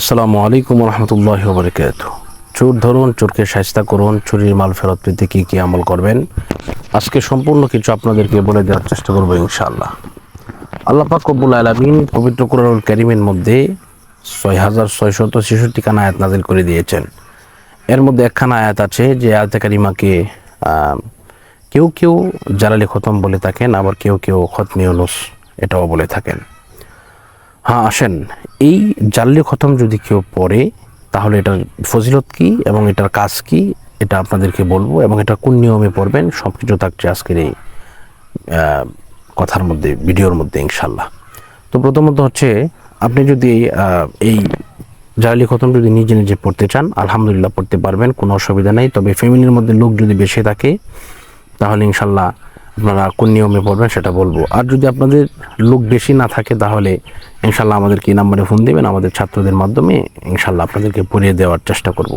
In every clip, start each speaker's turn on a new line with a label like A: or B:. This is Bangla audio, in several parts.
A: আসসালামু আলাইকুম রহমতুল্লাহ বরকাত চোর ধরুন, চোরকে সাহস্তা করুন, চুরির মাল ফেরত পেতে কী কী আমল করবেন? আজকে সম্পূর্ণ কিছু আপনাদেরকে বলে দেওয়ার চেষ্টা করব ইনশাআল্লাহ। আল্লাহ পাক কব্বুল আলমিন পবিত্র কুরআনুল কারিমের মধ্যে ছয় হাজার ছয় ছয়শত ছেষট্টি খানা আয়াত নাজিল করে দিয়েছেন। এর মধ্যে একখানা আয়াত আছে যে আয়াতে কারিমাকে কেউ কেউ জালালি খতম বলে থাকেন, আবার কেউ কেউ খতমি অনুস এটাও বলে থাকেন। হ্যাঁ আসেন। এই জাল্লি খতম যদি কেউ পড়ে, তাহলে এটার ফজিলত কি এবং এটার কাজ কি? এটা আপনাদেরকে বলব এবং এটা কোন নিয়মে পড়বেন? সব কিছু থাকছে আজকের এই কথার মধ্যে, ভিডিওর মধ্যে ইনশাল্লাহ তো প্রথমত হচ্ছে, আপনি যদি এই জালি খতম যদি নিজে নিজে পড়তে চান, আলহামদুলিল্লাহ পড়তে পারবেন, কোনো অসুবিধা নেই। তবে ফ্যামিলির মধ্যে লোক যদি বেশি থাকে, তাহলে ইনশাল্লাহ আপনারা কোন নিয়মে পড়বেন সেটা বলব। আর যদি আপনাদের লোক বেশি না থাকে তাহলে ইনশাল্লাহ আমাদেরকে এই নাম্বারে ফোন দেবেন, আমাদের ছাত্রদের মাধ্যমে ইনশাল্লাহ আপনাদেরকে পড়িয়ে দেওয়ার চেষ্টা করব।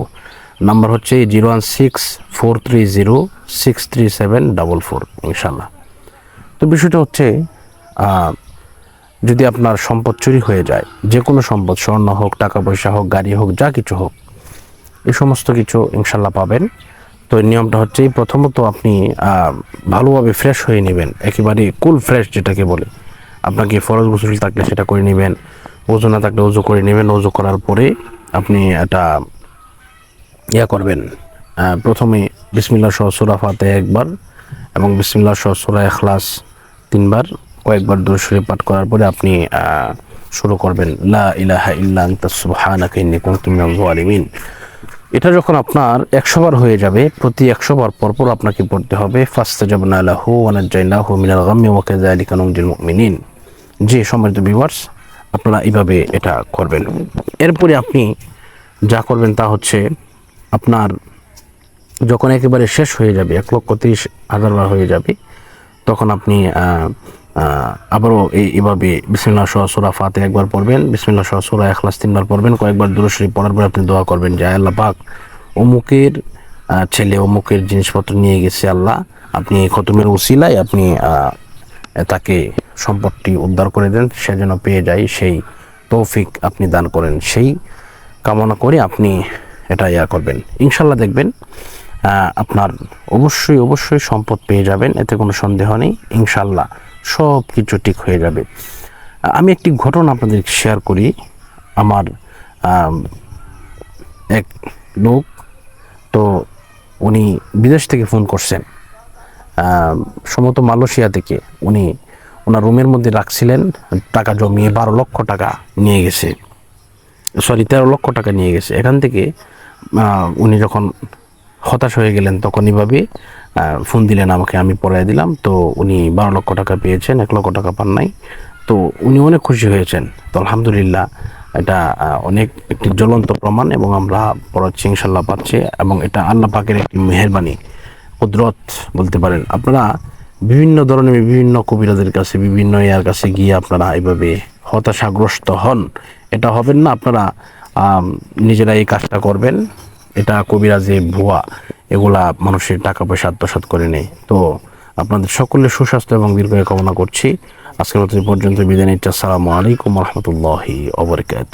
A: নাম্বার হচ্ছে zero one six four three zero six three seven double four, ইনশাল্লাহ। তো বিষয়টা হচ্ছে যদি আপনার সম্পদ চুরি হয়ে যায় যে কোনো সম্পদ, স্বর্ণ হোক, টাকা পয়সা হোক, গাড়ি হোক, যা কিছু হোক এই সমস্ত কিছু ইনশাল্লাহ পাবেন। তো নিয়মটা হচ্ছে প্রথমত আপনি ভালোভাবে ফ্রেশ হয়ে নেবেন। একেবারে কুল ফ্রেশ যেটাকে বলে। আপনাকে ফরজ গোসল থাকলে সেটা করে নেবেন, ওজু না থাকলে ওজু করে নেবেন, ওজু করার পরে আপনি এটা ইয়া করবেন। প্রথমে বিসমিল্লা সহ সুরা ফাতে একবার এবং বিসমিল্লা সহ সুরা এখলাস তিনবার, কয়েকবার দূরস্বরে পাঠ করার পরে আপনি শুরু করবেন, লা ইলাহা ইল্লা আনতা সুবহানাকা ইন্নী কুনতু মিনাজ জালিমিন এটা যখন আপনার একশো বার হয়ে যাবে, প্রতি একশো বার পরপর আপনাকে পড়তে হবে, ফাস্তাজাবনা লাহু ওয়া নাজ্জাইনাহু মিনাল গাম্মি ওয়া কাযালিকা নুনজিল মুমিনিন। যে সম্মানিত ভিউয়ার্স আপনারা এইভাবে এটা করবেন। এরপরে আপনি যা করবেন তা হচ্ছে আপনার যখন একেবারে শেষ হয়ে যাবে, এক লক্ষ তিরিশ হাজার বার হয়ে যাবে, তখন আপনি আবারও এই এভাবে বিসমিল্লা সহ সুরা ফাতে একবার পড়বেন বিসমিল্লা সহ সুরা এখলাস তিনবার পড়বেন, কয়েকবার দূরশ্রী পড়ার পর আপনি দোয়া করবেন যে আল্লাহ পাক, অমুকের ছেলে অমুকের জিনিসপত্র নিয়ে গেছে আল্লাহ, আপনি খতমের উসিলায় আপনি তাকে সম্পদটি উদ্ধার করে দেন, সে যেন পেয়ে যায় সেই তৌফিক আপনি দান করেন, সেই কামনা করে আপনি এটা ইয়া করবেন। ইনশাল্লাহ দেখবেন আপনার অবশ্যই অবশ্যই সম্পদ পেয়ে যাবেন, এতে কোনো সন্দেহ নেই। ইনশাল্লাহ সব কিছু ঠিক হয়ে যাবে। আমি একটি ঘটনা আপনাদের শেয়ার করি। আমার এক লোক তো উনি বিদেশ থেকে ফোন করছেন। সম্ভবত মালয়েশিয়া থেকে। উনি ওনার রুমের মধ্যে রাখছিলেন। টাকা জমিয়ে বারো লক্ষ টাকা নিয়ে গেছে। সরি তেরো লক্ষ টাকা নিয়ে গেছে। এখান থেকে উনি যখন হতাশ হয়ে গেলেন তখন আহ, ফোন দিলেন আমাকে, আমি পড়াই দিলাম। তো উনি বারো লক্ষ টাকা পেয়েছেন, এক লক্ষ টাকা পান নাই। তো উনি অনেক খুশি হয়েছেন। তো আলহামদুলিল্লাহ, এটা অনেক একটি জ্বলন্ত প্রমাণ এবং আমরা পড়াচ্ছি, ইনশাল্লাহ পাচ্ছি এবং এটা আল্লাহ পাকের একটি মেহরবানি, কুদরত বলতে পারেন। আপনারা বিভিন্ন ধরনের, বিভিন্ন কবিরাজের কাছে, বিভিন্ন ইয়ার কাছে গিয়ে আপনারা এইভাবে হতাশাগ্রস্ত হন। এটা হবেন না, আপনারা নিজেরা এই কাজটা করবেন। এটা কবিরাজে ভুয়া। এগুলা মানুষের টাকা পয়সা আত্মসাত করে নেয়। তো আপনাদের সকলের সুস্বাস্থ্য এবং দীর্ঘায় কামনা করছি। আজকের মতো পর্যন্ত বিদায় নিচ্ছি। আসসালামু আলাইকুম রহমতুল্লাহি অবরকাত